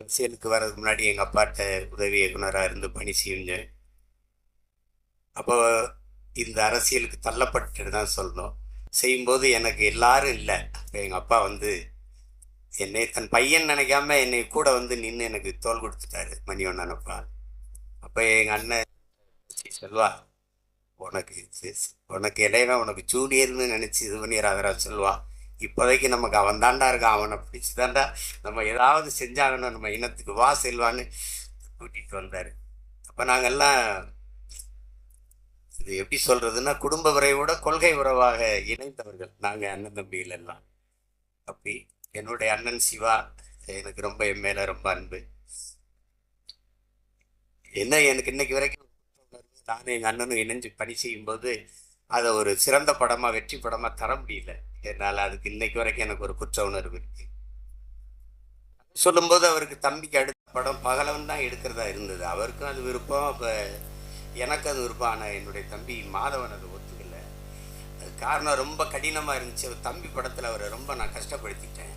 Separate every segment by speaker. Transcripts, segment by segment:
Speaker 1: அரசியலுக்கு வர்றதுக்கு முன்னாடி எங்கள் அப்பாட்ட உதவி இயக்குனராக இருந்து பணி செஞ்சேன் அப்போ இந்த அரசியலுக்கு தள்ளப்பட்டு தான் சொல்லணும். செய்யும்போது எனக்கு எல்லாரும் இல்லை. அப்போ எங்கள் அப்பா வந்து என்னை தன் பையன் நினைக்காம என்னை கூட வந்து நின்று எனக்கு தோல் கொடுத்துட்டாரு மணிவண்ணன் அப்பா. அப்போ எங்கள் அண்ணன் செல்வா உனக்கு உனக்கு இடையில உனக்கு ஜூனியர்னு நினச்சி இது பண்ணி பண்ணிடுறாதரா சொல்வா. இப்போதைக்கு நமக்கு அவன் தாண்டா இருக்கான் அவனை பிடிச்சி தாண்டா நம்ம ஏதாவது செஞ்சாகணும். நம்ம இனத்துக்கு வா செல்வான்னு கூட்டிகிட்டு வந்தார். அப்போ நாங்கள்லாம் இது எப்படி சொல்கிறதுன்னா குடும்ப உறவோட கொள்கை உறவாக இணைந்தவர்கள். நாங்கள் அண்ணன் தம்பிகள் எல்லாம். அப்படி என்னுடைய அண்ணன் சிவா எனக்கு ரொம்ப என் மேலே ரொம்ப அன்பு. என்ன எனக்கு இன்னைக்கு வரைக்கும் நானும் எங்கள் அண்ணனும் இணைஞ்சு பணி செய்யும்போது அதை ஒரு சிறந்த படமாக வெற்றி படமாக தர முடியல. என்னால் அதுக்கு இன்னைக்கு வரைக்கும் எனக்கு ஒரு குற்ற உணர்வு இருக்கு. சொல்லும்போது அவருக்கு தம்பிக்கு அடுத்த படம் பகலவன் தான் எடுக்கிறதா இருந்தது. அவருக்கும் அது விருப்பம். அப்போ எனக்கு அது விருப்பம். ஆனால் என்னுடைய தம்பி மாதவன் அதை ஒத்துக்கல. அது காரணம் ரொம்ப கடினமாக இருந்துச்சு. அவர் தம்பி படத்தில் அவரை ரொம்ப நான் கஷ்டப்படுத்திட்டேன்.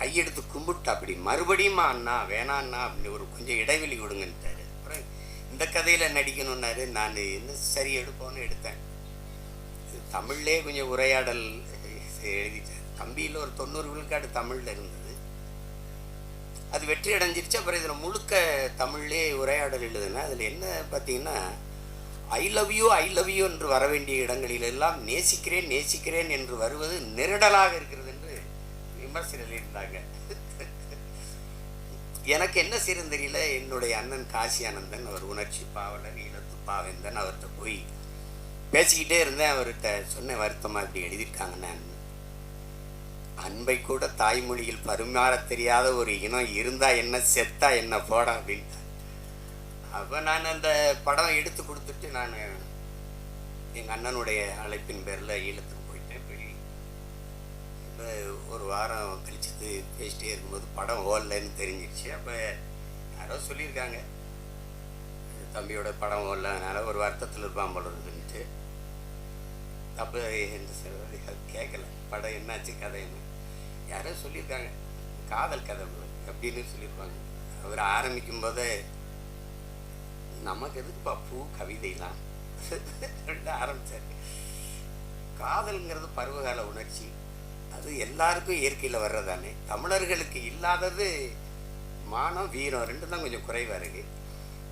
Speaker 1: கையெடுத்து கும்பிட்டு அப்படி மறுபடியுமா அண்ணா வேணாண்ணா அப்படின்னு ஒரு கொஞ்சம் இடைவெளி கொடுங்கன்ட்டாரு. அப்புறம் இந்த கதையில் நடிக்கணும்னாரு. நான் என்ன சரி எடுப்போன்னு எடுத்தேன். தமிழ்லே கொஞ்சம் உரையாடல் எழுதிட்டேன். தம்பியில் ஒரு தொண்ணூறு விழுக்காடு தமிழில் இருந்தது. அது வெற்றி அடைஞ்சிருச்சு. அப்புறம் இதில் முழுக்க தமிழ்லே உரையாடல் எழுதுனேன். அதில் என்ன பார்த்தீங்கன்னா I love you I love you என்று வர வேண்டிய இடங்களில் எல்லாம் நேசிக்கிறேன் நேசிக்கிறேன் என்று வருவது நெருடலாக இருக்கிறது என்று விமர்சனம் இருந்தாங்க எனக்கு என்ன செய்யறது தெரியல. என்னுடைய அண்ணன் காசி ஆனந்தன் அவர் உணர்ச்சி பாவலர் ஈழத்து பாவேந்தன் அவர்கிட்ட போய் பேசிக்கிட்டே இருந்தேன் அவர்கிட்ட சொன்ன வருத்தமாக இப்படி எழுதியிருக்காங்கண்ணே அன்பை கூட தாய்மொழியில் பரிமாற தெரியாத ஒரு இனம் இருந்தா என்ன செத்தா என்ன போடா அப்படின்ட்டு அப்போ நான் அந்த படம் எடுத்து கொடுத்துட்டு நான் எங்கள் அண்ணனுடைய அழைப்பின் பேரில் ஈழத்துக்கு போயிட்டேன். போய் இப்போ ஒரு வாரம் கழிச்சது பேசிட்டே இருக்கும்போது படம் ஓடலன்னு தெரிஞ்சிருச்சு. அப்போ யாரோ சொல்லியிருக்காங்க தம்பியோட படம் ஓடலனால ஒரு வருத்தத்தில் இருப்பான் போல இருக்குன்ட்டு அப்போ என்ன சொல்றது கேட்கல. படம் என்னாச்சு கதை என்ன? யாரோ சொல்லியிருக்காங்க. காதல் கதை அப்படின்னு சொல்லியிருப்பாங்க. அவர் ஆரம்பிக்கும் போதே நமக்கு எதுக்குப்பா பூ கவிதைலாம்? அப்படின்னு ஆரம்பிச்சாரு. காதல்ங்கிறது பருவகால உணர்ச்சி. அது எல்லாருக்கும் இயற்கையில் வர்றதானே தமிழர்களுக்கு இல்லாதது மானம் வீரம் ரெண்டும் தான் கொஞ்சம் குறைவாக இருக்கு.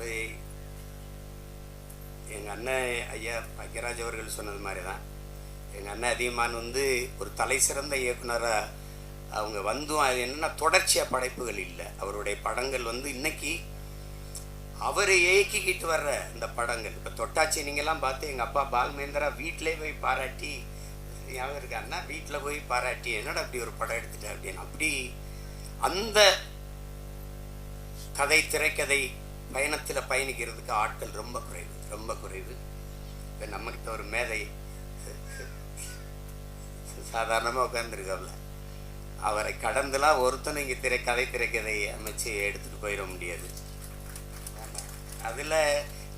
Speaker 1: இப்போ எங்கள் அண்ணன் ஐயா பாக்கியராஜ் அவர்கள் சொன்னது மாதிரி தான் எங்கள் அண்ணன் அதிகமான் வந்து ஒரு தலை சிறந்த இயக்குனராக அவங்க வந்தும் அது என்னென்னா தொடர்ச்சியாக படைப்புகள் இல்லை. அவருடைய படங்கள் வந்து இன்னைக்கு அவரை இயக்கிக்கிட்டு வர்ற இந்த படங்கள். இப்போ தொட்டாச்சி நீங்கள்லாம் பார்த்து எங்கள் அப்பா பால்மேந்திரா வீட்டிலே போய் பாராட்டி ஞாபகம் இருக்காருன்னா அண்ணா? வீட்டில் போய் பாராட்டி என்னடா அப்படி ஒரு படம் எடுத்துட்டேன் அப்படின்னு. அப்படி அந்த கதை திரைக்கதை பயணத்தில் பயணிக்கிறதுக்கு ஆட்கள் ரொம்ப குறைவு ரொம்ப குறைவு. இப்போ நம்மக்கிட்ட ஒரு மேதை சாதாரணமாக உட்காந்துருக்கோம்ல அவரை கடந்துலாம் ஒருத்தனும் இங்கே திரை கதை திரைக்கதை அமைச்சு எடுத்துகிட்டு போயிட முடியாது. அதில்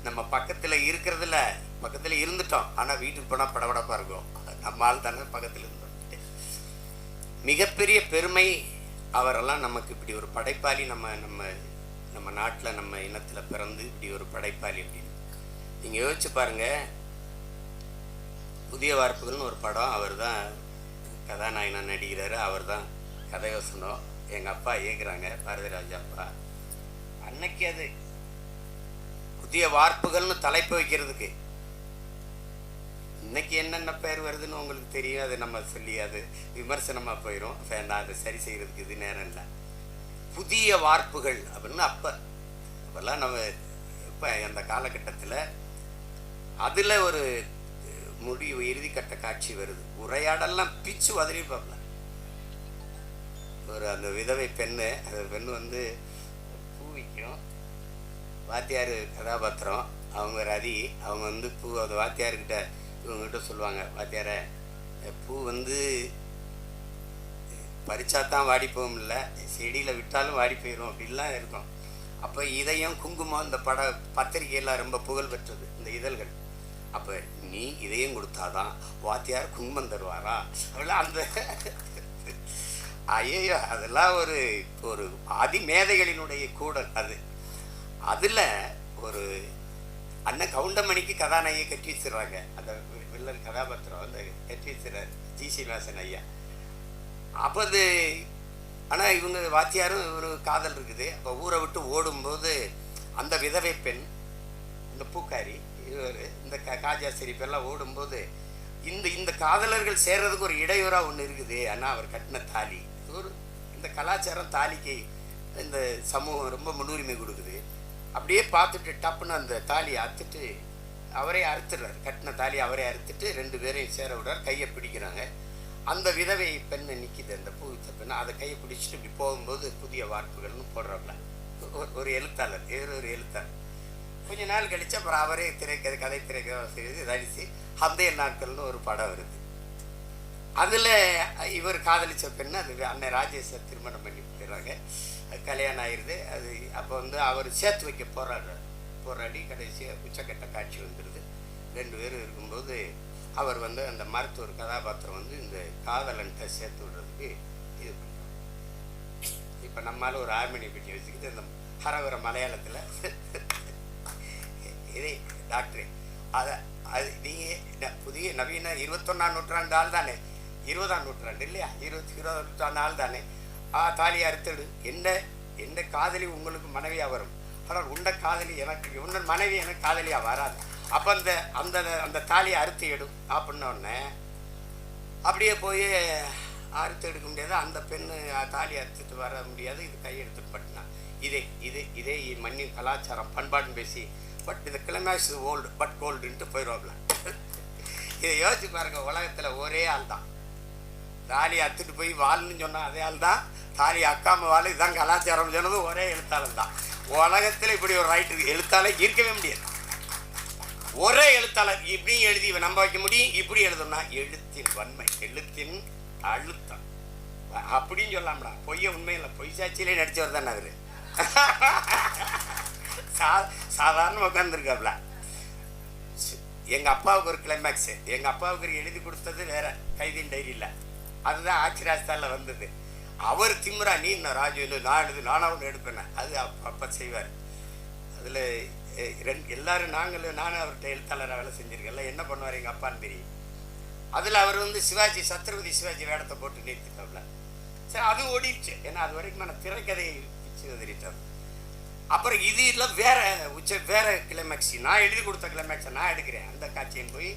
Speaker 1: நம்ம பக்கத்தில் இருக்கிறதுல பக்கத்தில் இருந்துட்டோம். ஆனால் வீட்டுக்கு போனால் படபடப்பாக இருக்கும். நம்ம ஆள் தானே பக்கத்தில் இருந்தோம். மிகப்பெரிய பெருமை அவரெல்லாம் நமக்கு இப்படி ஒரு படைப்பாளி நம்ம நம்ம நம்ம நாட்டில் நம்ம இனத்தில் பிறந்து இப்படி ஒரு படைப்பாளி அப்படின்னு நீங்கள் யோசிச்சு பாருங்க. புதிய வார்ப்புகள்னு ஒரு படம் அவர் தான் கதாநாயகனாக நடிக்கிறாரு அவர் தான் கதை யோசனம். எங்கள் அப்பா இயக்குறாங்க பாரதிராஜா அப்பா. அன்னைக்கு அது புதிய வார்ப்புகள்னு தலைப்பு வைக்கிறதுக்கு. இன்னைக்கு என்னென்ன பேர் வருதுன்னு உங்களுக்கு தெரியும் அதை நம்ம சொல்லி அது விமர்சனமாக போயிடும் வேண்டாம் அதை சரி செய்கிறதுக்கு இது நேரம் இல்லை. புதிய வார்ப்புகள் அப்படின்னு அப்போ அப்போல்லாம் நம்ம இப்போ அந்த காலகட்டத்தில் அதில் ஒரு முடிவு இறுதிக்கட்ட காட்சி வருது. உரையாடெல்லாம் பிச்சு உதறி பார்ப்பல ஒரு அந்த விதவை பெண்ணு அந்த பெண்ணு வந்து பூ விற்கும் வாத்தியார் கதாபாத்திரம். அவங்க ரதி அவங்க வந்து பூ அந்த வாத்தியார்கிட்ட இவங்ககிட்ட சொல்லுவாங்க வாத்தியார பூ வந்து பறிச்சா தான் வாடி போகும் இல்லை செடியில் விட்டாலும் வாடி போயிடும் அப்படிலாம் இருக்கும். அப்போ இதயம் குங்குமம் இந்த பட பத்திரிகையெல்லாம் ரொம்ப புகழ் பெற்றது இந்த இதழ்கள். அப்போ நீ இதயம் கொடுத்தாதான் வாத்தியார் குங்குமம் தருவாரா? அப்படிலாம் அந்த ஐயோ அதெல்லாம் ஒரு ஒரு அதிமேதைகளினுடைய கூடல் அது. அதில் ஒரு அண்ணன் கவுண்டமணிக்கு கதாநாயகி கட்டி வச்சிடுறாங்க. அந்த வில்லன் கதாபாத்திரம் அந்த கட்டி வச்சிடறாரு. ஜி. சீனிவாசன் ஐயா. அப்போ அது ஆனால் இவங்க வாத்தியாரும் ஒரு காதல் இருக்குது. அப்போ ஊரை விட்டு ஓடும்போது அந்த விதவை பெண் இந்த பூக்காரி இவர் இந்த க காஜா சிரிப்பெல்லாம் ஓடும்போது இந்த இந்த காதலர்கள் சேர்றதுக்கு ஒரு இடையூறாக ஒன்று இருக்குது. ஆனால் அவர் கட்டின தாலி. ஒரு இந்த கலாச்சாரம் தாலிக்கு இந்த சமூகம் ரொம்ப முன்னுரிமை கொடுக்குது. அப்படியே பார்த்துட்டு டப்புன்னு அந்த தாலியை அறுத்துட்டு அவரே அறுத்துடுறாரு. கட்டின தாலி அவரே அறுத்துட்டு ரெண்டு பேரையும் சேர விடுறார். கையை பிடிக்கிறாங்க. அந்த விதவை பெண்ணை நிற்கிது அந்த பூவித்த பெண்ணை. அதை கையை பிடிச்சிட்டு இப்படி போகும்போது புதிய வார்ப்புகள்னு போடுறாப்புல ஒரு- எழுத்தாளர் இவர் ஒரு எழுத்தாளர். கொஞ்ச நாள் கழிச்சு அப்புறம் அவரே திரைக்கதை கதை திரைக்கதை செய்து நடித்து அந்த நாட்கள்னு ஒரு படம் வருது. அதில் இவர் காதலிச்ச பெண் அது அண்ணன் ராஜேஷை திருமணம் பண்ணி போயிடுறாங்க அது கல்யாணம் ஆயிடுது அது அப்போ வந்து அவர் சேர்த்து வைக்க போராடுறார் போராடி கடைசியாக உச்சக்கட்ட காட்சி வந்துடுது ரெண்டு பேரும் இருக்கும்போது அவர் வந்து அந்த மருத்துவர் கதாபாத்திரம் வந்து இந்த காதலன்ட்ட சேர்த்து விடுறதுக்கு இது பண்ணுறாங்க இப்போ நம்மளால் ஒரு ஆர்மினி பெட்டி வச்சுக்கிட்டு இந்த ஹரவர மலையாளத்தில் இதே டாக்டரே. அதை அது நீங்கள் புதிய நவீன இருபத்தொன்னாம் நூற்றாண்டு ஆள் தானே? இருபதாம் நூற்றாண்டு இல்லையா? இருபத்தி இருபதாம் நூற்றாண்டு ஆள் தானே? ஆ தாலி அறுத்தடு. என்ன என்ன காதலி உங்களுக்கு மனைவியாக வரும்? ஆனால் உண்ட காதலி எனக்கு உன்னன் மனைவி எனக்கு காதலியாக வராது? அப்போ அந்த அந்த அந்த தாலியை அறுத்து எடும் அப்படின்னோடனே அப்படியே போய் அறுத்து எடுக்க முடியாது. அந்த பெண்ணு தாலி அறுத்துட்டு வர முடியாது. இது கையெடுத்து பட்டினா. இதே இதே இதே மண்ணின் கலாச்சாரம் பண்பாடுன்னு பேசி. பட் இந்த கிளைமேக்ஸ் ஓல்டு பட் கோல்டுன்ட்டு போயிடுவாப்ல இதை யோசிச்சு பாருங்க உலகத்தில் ஒரே ஆள் தான். தாலி அத்துட்டு போய் வாழ்னு சொன்னால் அதே ஆள் தான். தாலி அக்காம வாழ் இதுதான் கலாச்சாரம் சொன்னது ஒரே எழுத்தாளர் தான். உலகத்தில் இப்படி ஒரு ரைட்டு எழுத்தாலே இருக்கவே முடியாது. ஒரே எழுத்தாளர். இப்படி எழுதி இவன் நம்ப வைக்க முடியும். இப்படி எழுதணும்னா எழுத்தின் வன்மை எழுத்தின் அழுத்தம். அப்படின்னு சொல்லலாம்டா பொய்ய உண்மையில் பொய் சாட்சியிலே நடிச்சவர் தானே அவர். சா சாதாரண உட்காந்துருக்காப்ல எங்கள் அப்பாவுக்கு ஒரு கிளைமேக்ஸ் எங்கள் அப்பாவுக்கு ஒரு எழுதி கொடுத்தது வேற. கைதின் டைரியில் அதுதான் ஆட்சி ராஜஸ்தானில் வந்தது. அவர் திமிரா நீ நான் ராஜு இல்லை நான் எழுது நானும் ஒன்று எடுப்பேன். அது அப்போ அப்போ செய்வார். அதில் ரெண்டு எல்லாரும் நாங்களும் நானும் அவர்கிட்ட எழுத்தாளராக வேலை செஞ்சுருக்கேன்ல என்ன பண்ணுவார் எங்கள் அப்பான்னு தெரியும் அதில் அவர் வந்து சிவாஜி சத்ரபதி சிவாஜி வேடத்தை போட்டு நிறுத்திட்டோம்ல சரி அது ஓடிடுச்சு. ஏன்னா அது வரைக்கும் நான் திரைக்கதையை பிச்சு உதறிட்டார் அப்புறம் இது இல்லை வேற உச்ச வேற கிளைமேக்ஸ் நான் எழுதி கொடுத்த கிளைமேக்ஸை நான் எடுக்கிறேன். அந்த காட்சியும் போய்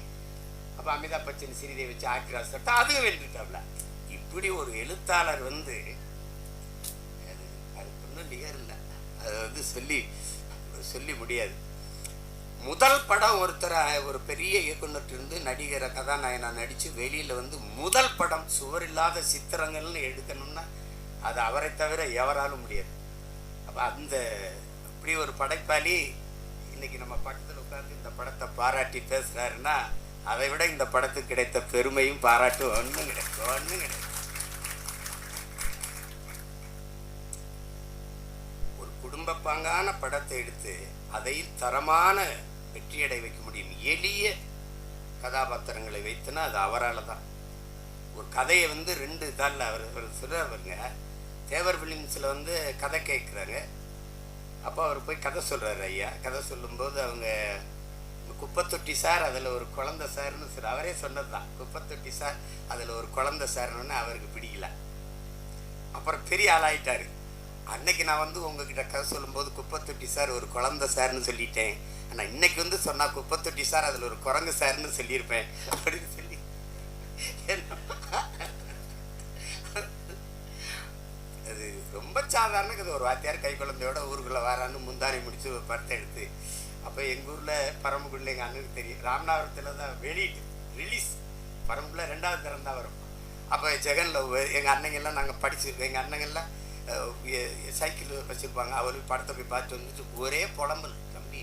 Speaker 1: அப்போ அமிதாப் பச்சன் ஸ்ரீதேவி வச்சு ஆக்ராஸ் தட்டா அதுவும் வென்றுட்டாப்ல இப்படி ஒரு எழுத்தாளர் வந்து அது அது ஒன்றும் நிகர் இல்லை அதை வந்து சொல்லி சொல்லி முடியாது. முதல் படம் ஒருத்தர் ஒரு பெரிய இயக்குனர்கிட்ட நடிகரை கதாநாயகனா நடித்து வெளியில் வந்து முதல் படம் சுவர் இல்லாத சித்திரங்கள்னு எடுக்கணும்னா அது அவரை தவிர எவராலும் முடியாது. அப்போ அந்த அப்படி ஒரு படைப்பாளி இன்றைக்கி நம்ம பக்கத்தில் உட்காந்து இந்த படத்தை பாராட்டி பேசுகிறாருன்னா அதை விட இந்த படத்துக்கு கிடைத்த பெருமையும் பாராட்டும் ஒன்றும் கிடையாது ஒன்றும் கிடைக்கும் ஒரு படத்தை எடுத்து அதை தரமான வெற்றியடை வைக்க முடியும். எளிய கதாபாத்திரங்களை வைத்துனா அது அவரால் தான் ஒரு கதையை வந்து ரெண்டு இதால் அவர் அவர் சொல்கிறவருங்க தேவர் ஃபிலிம்ஸில் வந்து கதை கேட்குறாங்க அப்போ அவர் போய் கதை சொல்கிறாரு ஐயா. கதை சொல்லும்போது அவங்க குப்பத்தொட்டி சார் அதில் ஒரு குழந்த சார்னு சார் அவரே சொன்னது தான் குப்பத்தொட்டி சார் அதில் ஒரு குழந்த சார்னு அவருக்கு பிடிக்கல. அப்புறம் பெரிய ஆளாயிட்டாரு. அன்னைக்கு நான் வந்து உங்ககிட்ட கதை சொல்லும்போது குப்பத்தொட்டி சார் ஒரு குழந்தை சார்னு சொல்லிட்டேன். ஆனால் இன்னைக்கு வந்து சொன்னால் குப்பத்தொட்டி சார் அதில் ஒரு குரங்கு சார்னு சொல்லியிருப்பேன். அப்படின்னு சொல்லி. அது ரொம்ப சாதாரண இது ஒரு வாத்தியார் கை குழந்தையோட ஊருக்குள்ளே வரான்னு முந்தானை முடிச்சு ஒரு படத்தை எடுத்து அப்போ எங்கள் ஊரில் பரம்புக்குள்ள எங்கள் அண்ணனுக்கு தெரியும். ராமநாதபுரத்தில் தான் வெளியீட்டு ரிலீஸ் பரம்புள்ள ரெண்டாவது திறந்தா வரும். அப்போ ஜெகனில் எங்கள் அண்ணங்கள்லாம் நாங்கள் படிச்சிருக்கோம் எங்கள் அண்ணங்கெல்லாம் சைக்கிள் வச்சுருப்பாங்க. அவர் படத்தை போய் பார்த்து வந்துட்டு ஒரே புலம்பல். தம்பி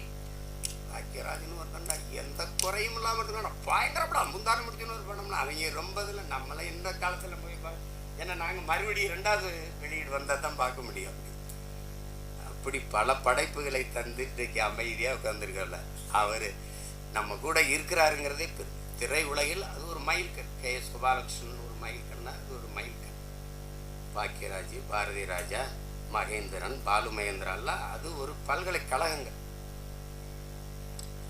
Speaker 1: பாக்கியராஜன் ஒரு பண்ணா எந்த குறையும் இல்லாமல் இருக்கணும் பயங்கர படம். முந்தான முடிச்சுன்னு ஒரு படம்னா அவங்க ரொம்ப இதில் நம்மளே எந்த காலத்தில் போய் பா ஏன்னா நாங்கள் மறுபடியும் ரெண்டாவது வெளியீடு வந்தால் தான் பார்க்க முடியும். அப்படி பல படைப்புகளை தந்து இன்றைக்கு அமைதியாக உட்காந்துருக்கல அவர் நம்ம கூட இருக்கிறாருங்கிறதே திரை உலகில் அது ஒரு மைல்கல். கே எஸ் கோபாலகிருஷ்ணன் ஒரு மைல்கல்னா அது ஒரு மைல்கல். பாக்கியராஜ் பாரதி ராஜா மகேந்திரன் பாலு மகேந்திரன்லாம் அது ஒரு பல்கலைக்கழகங்கள்.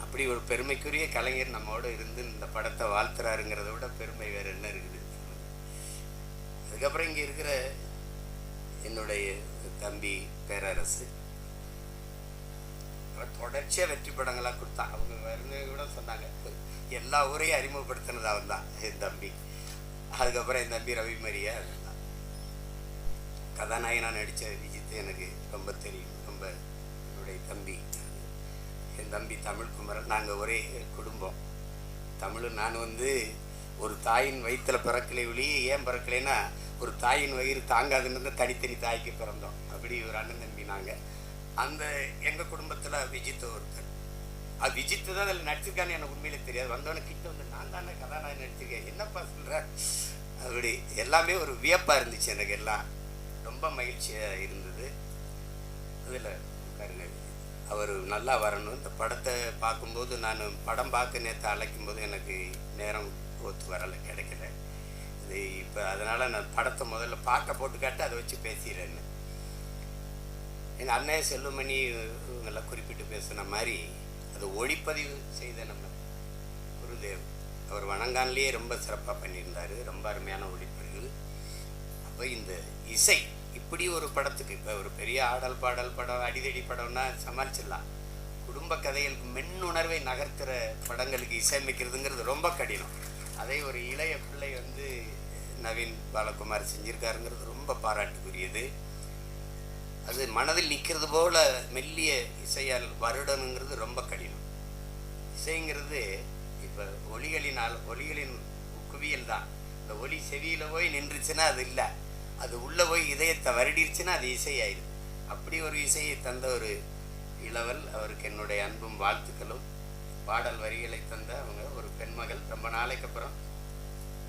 Speaker 1: அப்படி ஒரு பெருமைக்குரிய கலைஞர் நம்மோட இருந்து இந்த படத்தை வாழ்த்துறாருங்கிறத விட பெருமை வேற என்ன இருக்குது? அதுக்கப்புறம் இங்கே இருக்கிற என்னுடைய தம்பி பேரரசு தொடர்ச்சியாக வெற்றி படங்களாக கொடுத்தான் அவங்க வருங்க கூட சொன்னாங்க எல்லா ஊரையும் அறிமுகப்படுத்தினது அவன் தான் என் தம்பி. அதுக்கப்புறம் என் தம்பி ரவி மரியா கதாநாயகனாக நடித்த விஜித் எனக்கு ரொம்ப தெரியும். ரொம்ப என்னுடைய தம்பி. என் தம்பி தமிழ் குமரன் நாங்கள் ஒரே குடும்பம். தமிழ் நான் வந்து ஒரு தாயின் வயிற்றில் பிறக்கலை ஒழிய ஏன் பிறக்கலைன்னா ஒரு தாயின் வயிறு தாங்காதுன்னு தான் தனித்தனி தாய்க்கு பிறந்தோம். அப்படி ஒரு அண்ணன் தம்பி நாங்கள் அந்த எங்கள் குடும்பத்தில் விஜித் ஒருத்தர். அது விஜித் தான் அதில் நடிச்சிருக்கான்னு எனக்கு உண்மையிலே தெரியாது. வந்தவொடனே கிட்ட வந்து நான் தானே கதாநாயகன் நடிச்சிருக்கேன். என்னப்பா சொல்கிற அப்படி. எல்லாமே ஒரு வியப்பாக இருந்துச்சு எனக்கு எல்லாம். ரொம்ப மகிழ்ச்சியாக இருந்தது. அதில் உட்காருங்க அவர் நல்லா வரணும். இந்த படத்தை பார்க்கும்போது நான் படம் பார்க்க நேற்று அழைக்கும் போது எனக்கு நேரம் ஒத்து வரலை கிடைக்கல. இது இப்போ அதனால் நான் படத்தை முதல்ல பார்க்க போட்டு காட்டு அதை வச்சு பேசிடுறேன்னு. எங்கள் அண்ணன் செல்லுமணி இவங்கெல்லாம் குறிப்பிட்டு பேசின மாதிரி அதை ஒளிப்பதிவு செய்த நம்ம குருதேவ். அவர் வணங்கான்லேயே ரொம்ப சிறப்பாக பண்ணியிருந்தார். ரொம்ப அருமையான ஒளிப்பதிவு. அப்போ இந்த இசை இப்படி ஒரு படத்துக்கு இப்போ ஒரு பெரிய ஆடல் பாடல் படம் அடிதடி படம்னா சமாளிச்சிடலாம். குடும்ப கதைகளுக்கு மென்னுணர்வை நகர்த்துற படங்களுக்கு இசையமைக்கிறதுங்கிறது ரொம்ப கடினம். அதை ஒரு இளைய பிள்ளை வந்து நவீன் பாலகுமார் செஞ்சுருக்காருங்கிறது ரொம்ப பாராட்டுக்குரியது. அது மனதில் நிற்கிறது போல மெல்லிய இசையால் வருடணுங்கிறது ரொம்ப கடினம். இசைங்கிறது இப்போ ஒலிகளினால் ஒலிகளின் குவியல் தான். இந்த ஒலி செவியில் போய் நின்றுச்சுன்னா அது இல்லை. அது உள்ளே போய் இதயத்தை வருடிருச்சுன்னா அது இசை அப்படி ஒரு இசையை தந்த ஒரு இளவல் அவருக்கு என்னுடைய அன்பும் வாழ்த்துக்களும். பாடல் வரிகளை தந்த அவங்க ஒரு பெண்மகள் ரொம்ப நாளைக்கு அப்புறம்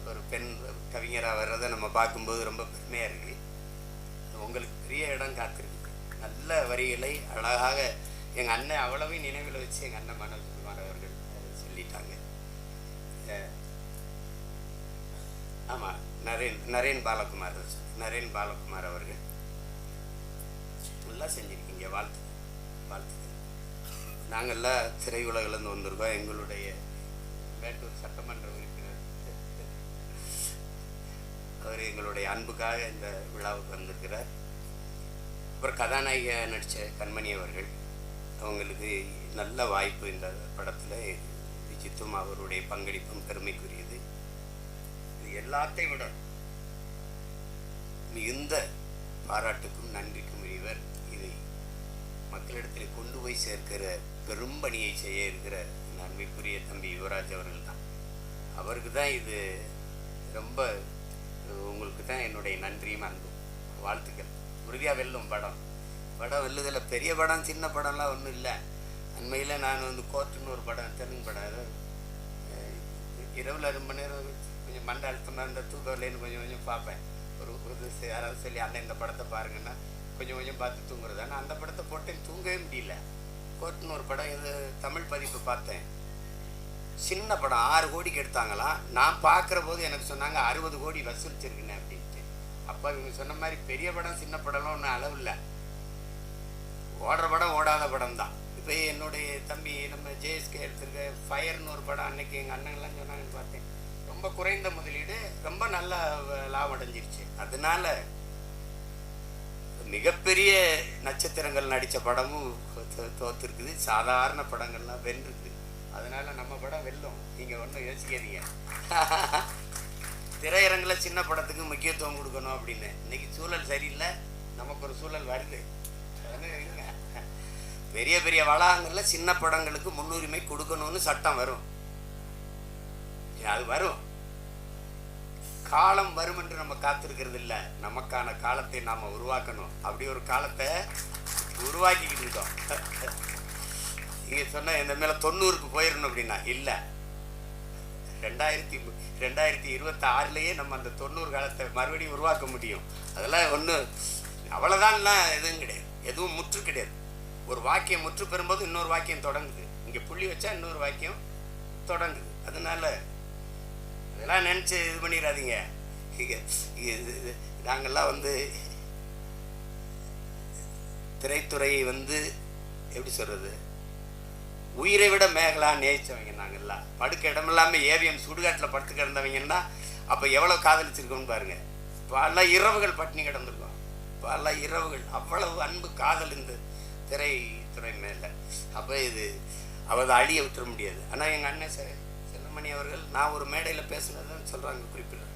Speaker 1: ஒரு பெண் கவிஞராக வர்றதை நம்ம பார்க்கும்போது ரொம்ப பெருமையாக இருக்குது உங்களுக்கு பெரிய இடம் காத்திருக்கு. நல்ல வரிகளை அழகாக எங்கள் அண்ணன் அவ்வளவையும் நினைவில் வச்சு எங்கள் அண்ணன் மனோஜ்குமார் அவர்கள் சொல்லிட்டாங்க. ஆமாம் நரேன் நரேன் பாலகுமார் தான் நரேன் பாலகுமார் அவர்கள். நல்லா செஞ்சுருக்கீங்க வாழ்த்து வாழ்த்துக்கள் நாங்கள்லாம் திரையுலகிலேருந்து வந்திருக்கோம். எங்களுடைய மேட்டூர் சட்டமன்ற உறுப்பினர் அவர் எங்களுடைய அன்புக்காக இந்த விழாவுக்கு வந்திருக்கிறார். அப்புறம் கதாநாயகியாக நடித்த கண்மணி அவர்கள் அவங்களுக்கு நல்ல வாய்ப்பு இந்த படத்தில். விஜித்தும் அவருடைய பங்களிப்பும் பெருமைக்குரியது. இது எல்லாத்தையும் விட மிகுந்த பாராட்டுக்கும் நன்றிக்கும் உரியவர் இதை மக்களிடத்தில் கொண்டு போய் சேர்க்கிற பெரும்பணியை செய்ய இருக்கிற நன்மைக்குரிய தம்பி யுவராஜ் அவர்கள் தான் அவருக்கு தான் இது ரொம்ப உங்களுக்கு தான் என்னுடைய நன்றியும் அன்பும். வாழ்த்துக்கள். உறுதியாக வெல்லும் படம். படம் வெல்லுதில் பெரிய படம் சின்ன படம்லாம் ஒன்றும் இல்லை. அண்மையில் நான் வந்து கோர்ட்டுன்னு ஒரு படம் தெலுங்கு படம். இரவில் ரொம்ப நேரம் கொஞ்சம் மண்டை அழுத்தமாக இருந்தால் தூக்கம் இல்லைன்னு கொஞ்சம் கொஞ்சம் பார்ப்பேன். ஒரு ஒரு யாராவது சொல்லி அண்ணன் இந்த படத்தை பாருங்கன்னா கொஞ்சம் கொஞ்சம் பார்த்து தூங்குறது. ஆனால் அந்த படத்தை போட்டு தூங்கவே முடியல. கோர்ட்னு ஒரு படம் இது தமிழ் பதிப்பு பார்த்தேன். சின்ன படம் ஆறு கோடிக்கு எடுத்தாங்களாம் நான் பார்க்குற போது எனக்கு சொன்னாங்க அறுபது கோடி வசூலிச்சிருக்குண்ணே அப்படின்ட்டு. அப்போ இவங்க சொன்ன மாதிரி பெரிய படம் சின்ன படம்லாம் ஒன்றும் அளவு இல்லை. ஓடுற படம் ஓடாத படம் தான். இப்போ என்னுடைய தம்பி நம்ம ஜேஎஸ்கே எடுத்திருக்க ஃபயர்னு ஒரு படம் அன்னைக்கு எங்கள் அண்ணங்கள்லாம் சொன்னாங்கன்னு பார்த்தேன். ரொம்ப குறைந்த முதலீடு ரொம்ப நல்ல லாபம் அடைஞ்சிருச்சு. அதனால மிகப்பெரிய நட்சத்திரங்கள் நடித்த படமும் தோ- தோத்துருக்குது. சாதாரண படங்கள்லாம் வென்றிருக்கு. அதனால நம்ம படம் வெல்லும். நீங்கள் ஒன்றும் யோசிக்காதீங்க. திரையரங்கில் சின்ன படத்துக்கு முக்கியத்துவம் கொடுக்கணும் அப்படின்னு. இன்னைக்கு சூழல் சரியில்லை. நமக்கு ஒரு சூழல் வருது. பெரிய பெரிய வளாகங்களில் சின்ன படங்களுக்கு முன்னுரிமை கொடுக்கணும்னு சட்டம் வரும். அது வரும். காலம் வரும் என்று நம்ம காத்திருக்கிறது இல்லை நமக்கான காலத்தை நாம் உருவாக்கணும். அப்படி ஒரு காலத்தை உருவாக்கிக்கிட்டு இருக்கோம். நீங்கள் சொன்ன இந்த மேலே தொண்ணூறுக்கு போயிடணும் அப்படின்னா இல்லை. ரெண்டாயிரத்தி ரெண்டாயிரத்தி இருபத்தி ஆறுலேயே நம்ம அந்த தொண்ணூறு காலத்தை மறுபடியும் உருவாக்க முடியும். அதெல்லாம் ஒன்று அவ்வளோதான்லாம் எதுவும் கிடையாது. எதுவும் முற்று கிடையாது. ஒரு வாக்கியம் முற்று பெறும்போது இன்னொரு வாக்கியம் தொடங்குது. இங்கே புள்ளி வச்சா இன்னொரு வாக்கியம் தொடங்குது. அதனால இதெல்லாம் நினச்சி இது பண்ணிடாதீங்க. நாங்கள்லாம் இது- இது- வந்து திரைத்துறையை வந்து எப்படி சொல்றது? உயிரை விட மேகலாம் நேசிச்சவங்க நாங்கள்லாம் படுக்க இடம் இல்லாமல் ஏவிஎம் சுடுகாட்டில் படுத்து கிடந்தவங்கன்னா அப்போ எவ்வளோ காதலிச்சிருக்கோம்னு பாருங்க. பல இரவுகள் பட்டினி கிடந்திருக்கோம். பல இரவுகள் அவ்வளவு அன்பு காதல் இந்த திரைத்துறை மேலே. அப்போ இது அவள் அழிய விட்டுற முடியாது. ஆனால் எங்கள் அண்ணன் சார் செல்லமணி அவர்கள் நான் ஒரு மேடையில் பேசுனதுன்னு சொல்கிறாங்க குறிப்பிடுறேன்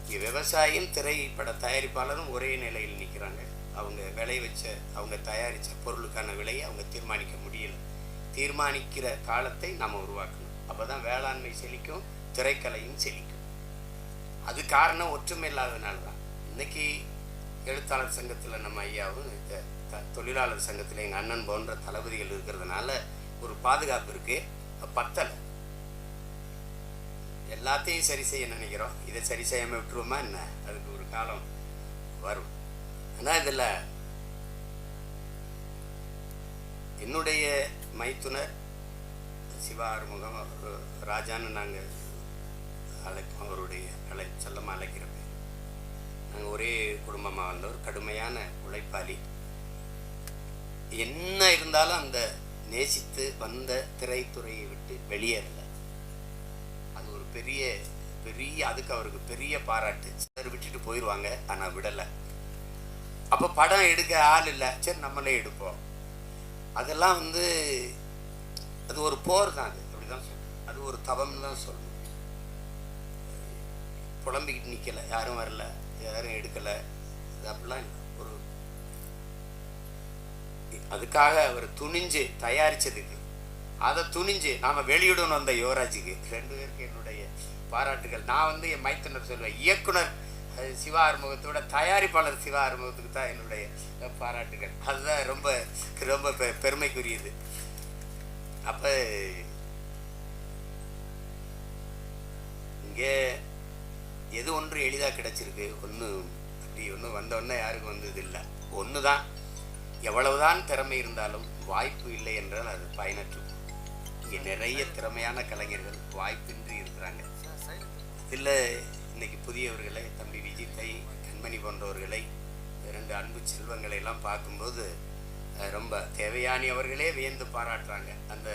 Speaker 1: இங்கே விவசாயியும் திரைப்பட தயாரிப்பாளரும் ஒரே நிலையில் நிற்கிறாங்க அவங்க விளை வச்ச அவங்க தயாரித்த பொருளுக்கான விலையை அவங்க தீர்மானிக்க முடியல. தீர்மானிக்கிற காலத்தை நாம் உருவாக்கணும். அப்போ தான் வேளாண்மை செழிக்கும் திரைக்கலையும் செழிக்கும். அது காரணம் ஒற்றுமை இல்லாதனால தான் இன்னைக்கு எழுத்தாளர் சங்கத்தில் நம்ம ஐயாவும் இந்த த- தொழிலாளர் சங்கத்தில் எங்கள் அண்ணன் போன்ற தளபதிகள் இருக்கிறதுனால ஒரு பாதுகாப்பு இருக்குது பத்தலை. எல்லாத்தையும் சரி செய்ய நினைக்கிறோம். இதை சரி செய்யாமல் விட்டுருவோமா என்ன? அதுக்கு ஒரு காலம் வரும். ஆனால் இதில் என்னுடைய மைத்துனர் சிவா ஆறுமுகம் ராஜான்னு நாங்கள் அழைப்போம் அவருடைய அழை செல்லமாக அழைக்கிற பேர். நாங்கள் ஒரே குடும்பமாக வந்தவர் கடுமையான உழைப்பாளி. என்ன இருந்தாலும் அந்த நேசித்து வந்த திரைத்துறையை விட்டு வெளியேறல. அது ஒரு பெரிய பெரிய அதுக்கு அவருக்கு பெரிய பாராட்டு. சிலர் விட்டுட்டு போயிடுவாங்க ஆனால் விடலை. அப்போ படம் எடுக்க ஆள் இல்லை. சரி நம்மளே எடுப்போம். அதெல்லாம் வந்து அது ஒரு போர் தான் அது. அப்படி தான் சொல்லணும் அது ஒரு தவம்னு தான் சொல்லணும். புலம்பிக்கிட்டு நிற்கலை யாரும் வரல. யாரும் எடுக்கலை. அது அப்படிலாம் இல்லை. அதுக்காக அவர் துணிஞ்சு தயாரித்ததுக்கு அதை துணிஞ்சு நாம் வெளியிடணும் அந்த யுவராஜுக்கு. ரெண்டு பேருக்கு என்னுடைய பாராட்டுகள். நான் வந்து என் மைத்துனர் சொல்லுவேன். இயக்குனர் சிவா ஆறுமுகத்தோட தயாரிப்பாளர் சிவா ஆறுமுகத்துக்கு தான் என்னுடைய பாராட்டுகள். அதுதான் ரொம்ப ரொம்ப பெ- பெருமைக்குரியது. அப்போ இங்கே எது ஒன்று எளிதாக கிடச்சிருக்கு? ஒன்று அப்படி ஒன்று வந்தோடனே யாருக்கும் வந்தது இல்லை. ஒன்று தான் எவ்வளவுதான் திறமை இருந்தாலும் வாய்ப்பு இல்லை என்றால் அது பயனற்று. இங்கே நிறைய திறமையான கலைஞர்கள் வாய்ப்பின்றி இருக்கிறாங்க. இதில் இன்னைக்கு புதியவர்களை தம்பி விஜித்தை கண்மணி போன்றவர்களை இரண்டு அன்பு செல்வங்களை எல்லாம் பார்க்கும்போது ரொம்ப தேவையானியவர்களே வியந்து பாராட்டுறாங்க. அந்த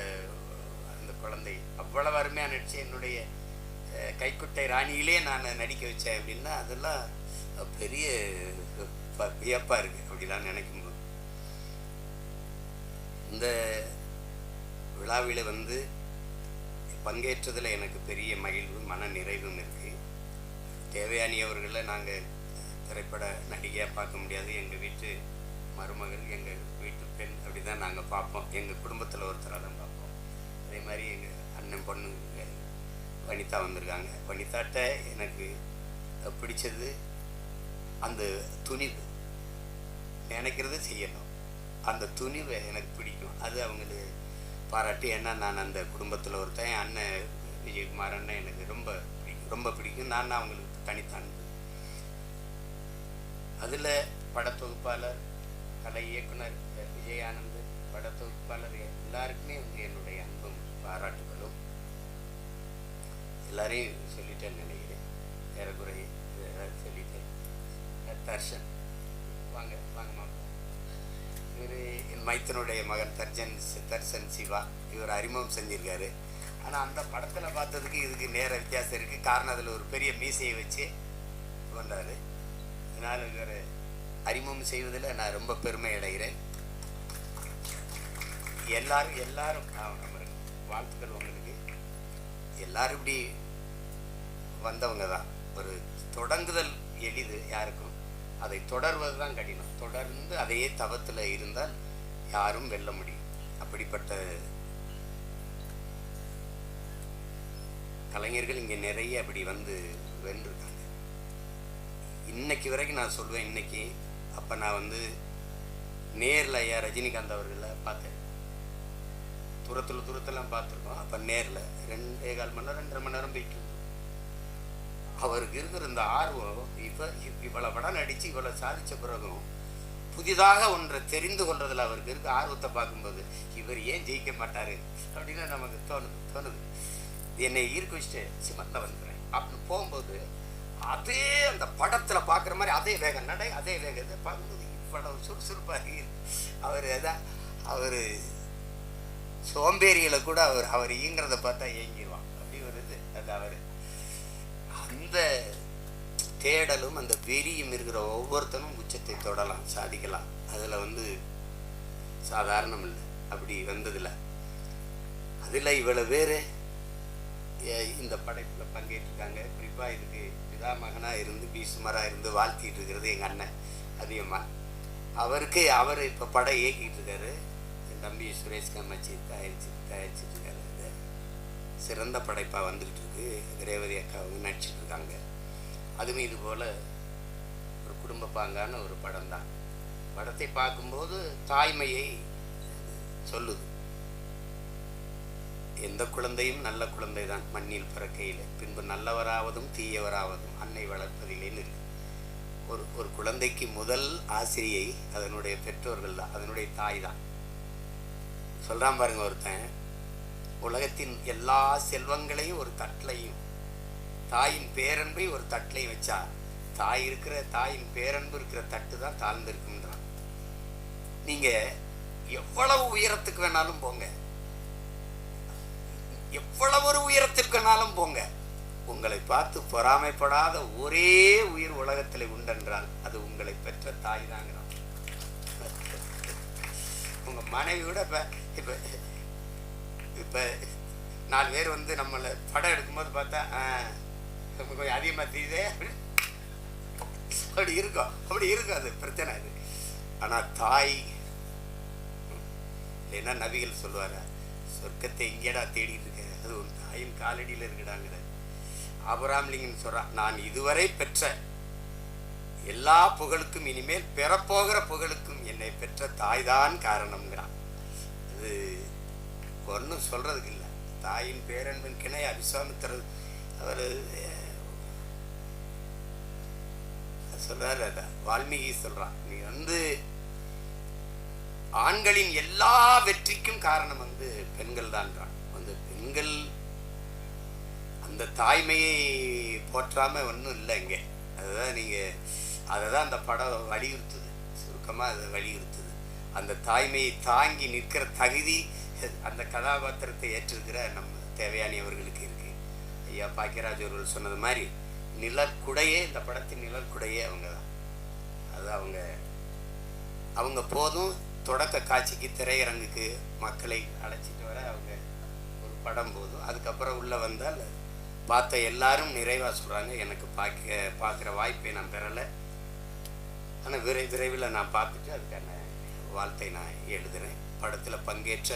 Speaker 1: அந்த குழந்தை அவ்வளவு அருமையாக நடிச்சு என்னுடைய கைக்குட்டை ராணியிலே நான் நடிக்க வச்சேன் அப்படின்னா அதெல்லாம் பெரிய வியப்பாக இருக்குது அப்படிலாம் நினைக்கும் இந்த விழாவில் வந்து பங்கேற்றதில் எனக்கு பெரிய மகிழ்வு மன நிறைவும் இருக்குது தேவயானி அவர்களை நாங்கள் திரைப்பட நடிகையாக பார்க்க முடியாது. எங்கள் வீட்டு மருமகள் எங்கள் வீட்டு பெண் அப்படி தான் நாங்கள் பார்ப்போம். எங்கள் குடும்பத்தில் ஒருத்தராக தான் பார்ப்போம். அதே மாதிரி எங்கள் அண்ணன் பொண்ணு வனிதா வந்திருக்காங்க. வனிதாட்ட எனக்கு பிடிச்சது அந்த துணிவு. நினைக்கிறது செய்யணும். அந்த துணிவை எனக்கு பிடிக்கும். அது அவங்களுக்கு பாராட்டி ஏன்னா நான் அந்த குடும்பத்தில் ஒருத்தன் என் அண்ணன் விஜயகுமார் அண்ணன் எனக்கு ரொம்ப பிடிக்கும். ரொம்ப பிடிக்கும். நான் அவங்களுக்கு தனித்தான் அதில் படத்தொகுப்பாளர் கலை இயக்குனர் விஜயானந்த் படத்தொகுப்பாளர் எல்லாருக்குமே வந்து என்னுடைய அன்பும் பாராட்டுகளும். எல்லாரையும் சொல்லிட்டேன்னு நினைக்கிறேன். ஏறக்குறைய சொல்லிட்டேன். தர்ஷன் வாங்க. இவர் என் மைத்தனுடைய மகன் தர்ஜன் சி- தர்சன் சிவா இவர் அறிமுகம் செஞ்சிருக்காரு. ஆனால் அந்த படத்தில் பார்த்ததுக்கு இதுக்கு நேர வித்தியாசம் இருக்குது காரணம் அதில் ஒரு பெரிய மீசையை வச்சு வந்தார் அதனால் இவர் அறிமுகம் செய்வதில் நான் ரொம்ப பெருமை அடைகிறேன் எல்லாரும் எல்லாரும் வாழ்த்துக்கள் உங்களுக்கு. எல்லாரும் இப்படி வந்தவங்க தான். ஒரு தொடங்குதல் எளிது யாருக்கும். அதை தொடர்வது தான் கடினம். தொடர்ந்து அதையே தவத்தில் இருந்தால் யாரும் வெல்ல முடியும். அப்படிப்பட்ட கலைஞர்கள் இங்கே நிறைய அப்படி வந்து வென்றிருக்காங்க. இன்னைக்கு வரைக்கும் நான் சொல்லுவேன் இன்னைக்கு அப்போ நான் வந்து நேரில் ஐயா ரஜினிகாந்த் அவர்களை பார்த்தேன். தூரத்தில் தூரத்தெல்லாம் பார்த்துருக்கோம். அப்போ நேரில் ரெண்டே கால் மணி நேரம் ரெண்டரை மணி நேரம் போய்ட்டு அவருக்கு இருக்கிற இந்த ஆர்வம் இப்போ இவ்வளோ படம் நடித்து இவ்வளோ சாதித்த பிறகும் புதிதாக ஒன்றை தெரிந்து கொள்றதில் அவருக்கு இருக்க ஆர்வத்தை பார்க்கும்போது இவர் ஏன் ஜெயிக்க மாட்டார் அப்படின்னு நமக்கு தோணுது தோணுது. என்னை ஈர்க்க வச்சுட்டு சிமத்தில் வந்துடுறேன் அப்படின்னு போகும்போது அதே அந்த படத்தில் பார்க்குற மாதிரி அதே வேகம் நடை அதே வேகத்தை பார்க்கும்போது இவ்வளவு சுறுசுறுப்பாக அவர் எதா அவர் சோம்பேறியில் கூட அவர் அவர் ஈங்கிறத பார்த்தா ஏங்கிடுவான். அப்படி ஒரு இது. அது அவர் அந்த தேடலும் அந்த வெறியும் இருக்கிற ஒவ்வொருத்தனும் உச்சத்தை தொடலாம் சாதிக்கலாம். அதில் வந்து சாதாரணம் இல்லை. அப்படி வந்ததில்ல. அதில் இவ்வளோ பேர் இந்த படைப்பில் பங்கேற்றிருக்காங்க. குறிப்பாக இதுக்கு பிதா மகனாக இருந்து பீசுமராக இருந்து வாழ்த்திட்டு இருக்கிறது எங்கள் அண்ணன் அதிகமாக அவருக்கு அவர் இப்போ படம் இயக்கிட்டு இருக்காரு. என் தம்பி சுரேஷ் கம்மச்சி தயாரிச்சு தயாரிச்சிட்டு இருக்காரு சிறந்த படைப்பாக வந்துக்கிட்டு இருக்கு ரேவதி அக்கா அவங்க இருக்காங்க அதுவும் இது போல் ஒரு குடும்ப பாங்கான ஒரு படம் தான் படத்தை பார்க்கும்போது தாய்மையை சொல்லுது. எந்த குழந்தையும் நல்ல குழந்தை தான் மண்ணில் பிறக்கையில். பின்பு நல்லவராவதும் தீயவராவதும் அன்னை வளர்ப்பதிலேன்னு இருக்கு ஒரு ஒரு குழந்தைக்கு முதல் ஆசிரியை அதனுடைய பெற்றோர்கள் தான் அதனுடைய தாய் தான் சொல்கிறான் பாருங்க ஒருத்தன் உலகத்தின் எல்லா செல்வங்களையும் ஒரு தட்டிலையும் தாயின் பேரன்பை ஒரு தட்டிலையும் வச்சா தாய் இருக்கிற தாயின் பேரன்பு இருக்கிற தட்டு தான் தாழ்ந்திருக்குன்றான் நீங்க எவ்வளவு உயரத்துக்கு வேணாலும் போங்க. எவ்வளவு ஒரு உயரத்திற்கு வேணாலும் போங்க. உங்களை பார்த்து பொறாமைப்படாத ஒரே உயிர் உலகத்தில் உண்டென்றால் அது உங்களை பெற்ற தாய் தாங்கிறான் உங்க மனைவி விட இப்போ இப்போ நாலு பேர் வந்து நம்மளை படம் எடுக்கும்போது பார்த்தா ஆ, நம்ம கொஞ்சம் அதிகமாக தெரியுதே அப்படி இருக்கும். அப்படி இருக்கும் அது. பிரச்சனை அது. ஆனால் தாய் இல்லைன்னா நபிகள் சொல்லுவார சொர்க்கத்தை இங்கேடா தேடிட்டு இருக்க? அது ஒரு தாயின் காலடியில் இருக்குடாங்கிற. ஆபராம்லிங்கன் சொல்கிறான் நான் இதுவரை பெற்ற எல்லா புகழுக்கும் இனிமேல் பெறப்போகிற புகழுக்கும் என்னை பெற்ற தாய்தான் காரணம்ங்கிறான். அது ஒன்றும் சொல்கிறதுக்கு இல்லை. தாயின் பேரன்பின் கிணை அபிசாமித்தர் அவர் சொல்கிறார் அத வால்மீகி சொல்றான். நீ வந்து ஆண்களின் எல்லா வெற்றிக்கும் காரணம் வந்து பெண்கள் தான்றான். அந்த பெண்கள் அந்த தாய்மையை போற்றாமல் ஒன்றும் இல்லை இங்கே. அதுதான் நீங்க அதை தான் அந்த படம் வலியுறுத்துது. சுருக்கமாக அதை வலியுறுத்துது. அந்த தாய்மையை தாங்கி நிற்கிற தகுதி அந்த கதாபாத்திரத்தை ஏற்றிருக்கிற நம்ம தேவையானி அவர்களுக்கு இருக்கு. ஐயா பாக்கியராஜ் அவர்கள் சொன்னது மாதிரி நிழற்குடையே இந்த படத்தின் நிழற்குடையே அவங்க தான் அது அவங்க அவங்க போதும் தொடக்க காட்சிக்கு திரையரங்குக்கு மக்களை அழைச்சிட்டு வர அவங்க ஒரு படம் போதும். அதுக்கப்புறம் உள்ளே வந்தால் பார்த்த எல்லாரும் நிறைவாக சொல்கிறாங்க எனக்கு பார்க்க பார்க்குற வாய்ப்பை நான் பெறலை. ஆனால் விரை விரைவில் நான் பார்த்துட்டு அதுக்கான வாழ்த்தை நான் எழுதுகிறேன் படத்தில் பங்கேற்ற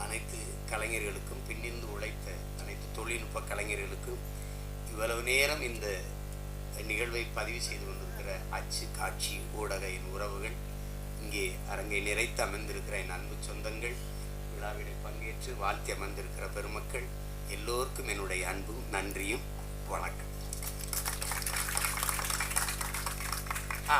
Speaker 1: அனைத்து கலைஞர்களுக்கும் பின்னிருந்து உழைத்த அனைத்து தொழில்நுட்ப கலைஞர்களுக்கும் இவ்வளவு நேரம் இந்த நிகழ்வை பதிவு செய்து கொண்டிருக்கிற அச்சு காட்சி ஊடக என் உறவுகள் இங்கே அரங்கை நிறைத்து அமர்ந்திருக்கிற என் அன்பு சொந்தங்கள் விழாவிலே பங்கேற்று வாழ்த்தி அமர்ந்திருக்கிற பெருமக்கள் எல்லோருக்கும் என்னுடைய அன்பும் நன்றியும் வணக்கம். ஆ